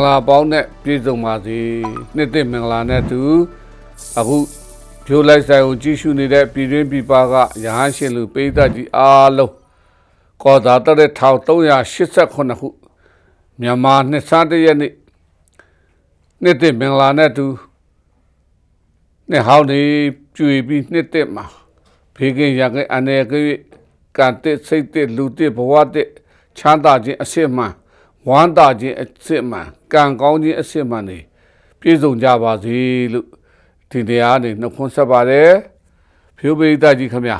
္ဂလာပေါင်းနဲ့ပြည့်စုံပါစေနှစ်သက်မင်္ဂလာနဲ့တူအခုဂျိုလိုက်ဆိုင်ကိုကြည့်ရှုနေတဲ့ပြည်တွင်းပြည်ပကရဟန်းရှင်လူပိဋကကြီးအားလုံးကောသာတတဲ့1388ခုမြန်မာနှစ်ဆန်းတရက်နေ့နှစ်သက်မင်္ဂလာနဲ့တူနှစ်ဟောင်းနေကျွေပြီးနှစ်သက်မှာဖေကင်ရကအနေကကံတက်စိတ်တက်လူတက်ဘဝတက်ချမ်းသာခြင်းအစစ်မှန် ဝမ်းသာခြင်းအစစ်မှန်ကံကောင်းခြင်းအစစ်မှန်နေပြည့်စုံကြပါစေလို့ဒီတရားနေနှုတ်ခွန်းဆက်ပါတယ်ဖြိုးပိဋကကြီးခမညာ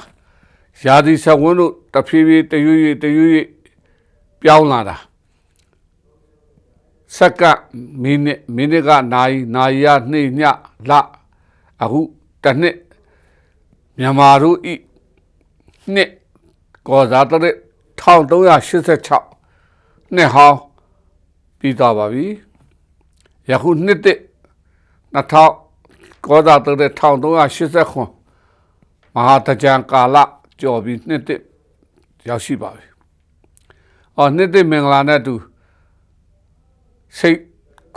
ရာသီဆက်ဝန်းတို့တဖြည်းဖြည်းတရွရွတရွရွပြောင်းလာတာစက္ကန့်မိနစ်မိနစ်ကနိုင်နိုင်ရနှိမ့်ညလအခုတစ်နှစ်မြန်မာတို့ဤနှစ်ကောဇာတရက်1386နှစ်ဟောင်း ပြီးသွားပါပြီယခုနှစ်တစ်2000ကောဇာတရက်1389မဟာတကြံကာလကျော်ပြီးနှစ်တစ်ရောက်ရှိပါပြီအော်နှစ်တစ်မင်္ဂလာနဲ့အတူစိတ်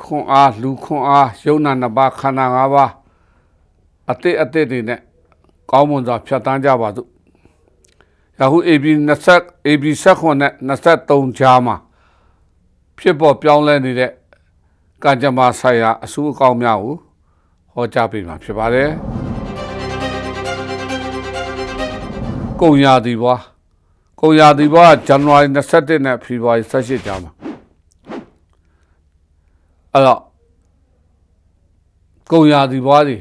ခွန်အားလူခွန်အားယုံနာနှစ်ပါးခန္ဓာ၅ပါးအတိတ်အတိတ်တွေနဲ့ကောင်းမွန်စွာဖြတ်တန်းကြပါစို့ယခု AB 20 AB 16နဲ့23ကြားမှာ ဖြစ်ပေါ်ပြောင်းလဲနေတဲ့ကံကြမ္မာဆိုင်ရာအဆူအကောင်းများကိုဟောကြားပေးမှာဖြစ်ပါတယ်ကုံရာသီဘွားကုံရာသီဘွားဇန်နဝါရီ21နဲ့ဖေဖော်ဝါရီ18ကြားမှာအဲ့တော့ကုံရာသီဘွားတွေ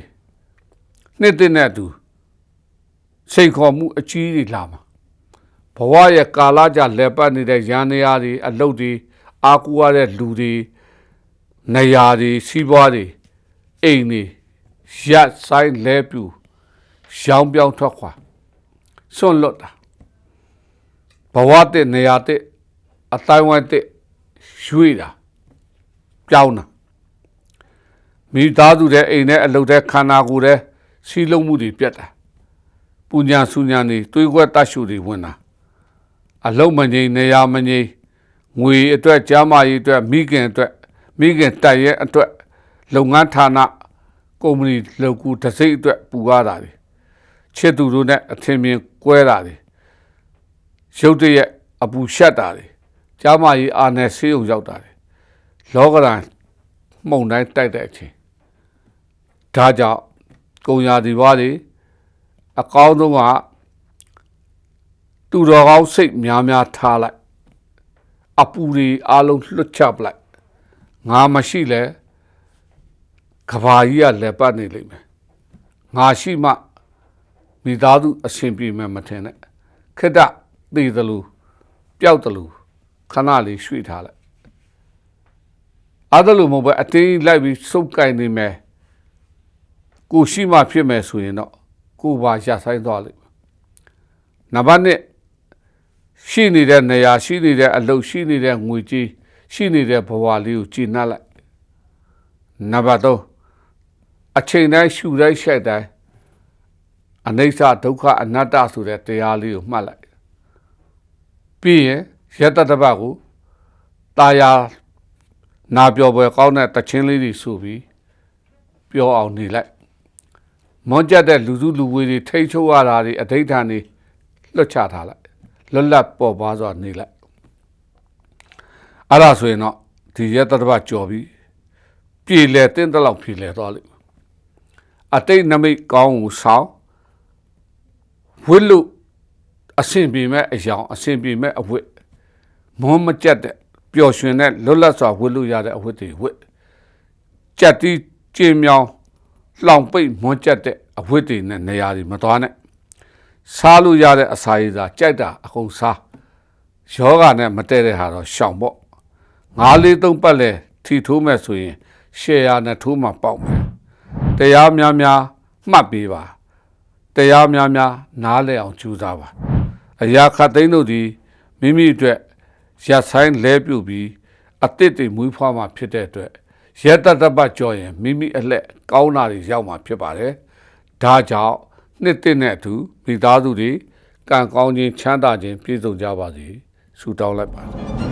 နှစ်တစ်နဲ့အတူစိတ်ခေါ်မှုအကြီးကြီးလာမှာဘဝရဲ့ကာလကြလဲပတ်နေတဲ့ရန်နေရာတွေအလုတ်တွေ အာကူရတဲ့လူတွေနေရာတွေစီးပွားတွေအိမ်တွေရက်ဆိုင်လဲပြူရောင်းပြောင်းထွက်ခွာစွန့်လွတ်တာဘဝတဲ့နေရာတဲ့အတိုင်းဝိုင်းတဲ့ရွေ့တာပြောင်းတာမိသားစုတဲ့အိမ်နဲ့အလုပ်တဲ့ခန္ဓာကိုယ်တဲ့စီးလုံးမှုတွေပြတ်တာပူညာဆူညာတွေတွေးခွက်တတ်ရှုတွေဝင်တာအလုံးမငိမ့်နေရမငိမ့် ငွေအတွက်ကြားမရေးအတွက်မိခင်အတွက်မိခင်တိုက်ရဲ့အတွက်လုပ်ငန်းဌာနကုမ္ပဏီလုပ်ကူတစ်စိတ်အတွက်ပူရတာတွေချစ်သူတို့နဲ့အထင်မြင်ကွဲတာတွေရုပ်တရက်အပူရှက်တာတွေကြားမရေးအာနယ်ဆေးုံရောက်တာတွေလောကရန်မှုန်တိုင်းတိုက်တဲ့အချိန်ဒါကြောင့်ကုံရာဒီဘွားတွေအကောင်းဆုံးကတူတော်ကောင်းစိတ်များများထားလိုက် အပူတွေအလုံးလွတ်ချပလိုက်ငါမရှိလဲကဘာကြီးကလက်ပတ်နေလိမ့်မယ်ငါရှိမှမိသားစုအရှင်ပြေမယ်မထင်နဲ့ခက်တသိသလိုပျောက်သလိုခဏလေးရွှေ့ထားလိုက်အဲ့ဒါလိုမဟုတ်ပဲအတင်းလိုက်ပြီးစုပ်ကင်နေမယ်ကိုရှိမှဖြစ်မယ်ဆိုရင်တော့ကိုပါရဆိုင်သွားလိမ့်မယ်နံပါတ်1 ရှိနေတဲ့နေရာရှိနေတဲ့အလုပ်ရှိနေတဲ့ငွေကြီးရှိနေတဲ့ဘဝလေးကိုကြည်နှက်လိုက်နံပါတ်3အချိန်တိုင်းရှူတိုင်းရှိုက်တိုင်းအနိစ္စဒုက္ခအနတ္တဆိုတဲ့တရားလေးကိုမှတ်လိုက်ပြီးရင်ရတ္တတပတ်ကိုตาယာနာပြောပွဲကောင်းတဲ့တခြင်းလေးတွေဆိုပြီးပြောအောင်နေလိုက်မွန်ကြက်တဲ့လူစုလူဝေးတွေထိတ်ချုပ်ရတာတွေအဋိဌာန်တွေလွတ်ချထားလိုက် လွတ်လပ်ပေါ်ပါစွာနေလိုက်အဲ့ဒါဆိုရင်တော့ဒီရက်တတပတ်ကြော်ပြီးပြည်လေတင်းတလောက်ပြည်လေသွားလိမ့်မယ်အတိတ်နမိတ်ကောင်းကိုဆောင်းဝိလုအဆင်ပြေမဲ့အယောင်အဆင်ပြေမဲ့အဝတ်မွန်မကြက်တဲ့ပျော်ရွှင်တဲ့လွတ်လပ်စွာဝိလုရတဲ့အဝတ်တွေဝတ်ကြက်တီးကျင်းမြောင်းလောင်ပိတ်မွန်ကြက်တဲ့အဝတ်တွေနဲ့နေရာတွေမသွားနဲ့ စားလို့ရတဲ့အစာရည်သာကြိုက်တာအကုန်စားယောဂနဲ့မတည့်တဲ့ဟာတော့ရှောင်ပေါ့ငါးလေးသုံးပတ်လဲထီထိုးမဲ့ဆိုရင်ရှယ်ယာနဲ့ထိုးမှပေါက်မယ်တရားများများမှတ်ပေးပါတရားများများနားလည်အောင်ကြိုးစားပါအရာခတ်သိန်းတို့ဒီမိမိအတွက်ရက်ဆိုင်လဲပြုတ်ပြီးအတစ်တွေမွေးဖွားမှဖြစ်တဲ့အတွက်ရက်တတပတ်ကြော်ရင်မိမိအလက်ကောင်းတာတွေရောက်မှာဖြစ်ပါတယ်ဒါကြောင့် နှစ်တစ်နဲ့အတူမိသားစုတွေကံကောင်းခြင်းချမ်းသာခြင်းပြည့်စုံကြပါစေဆုတောင်းလိုက်ပါတယ်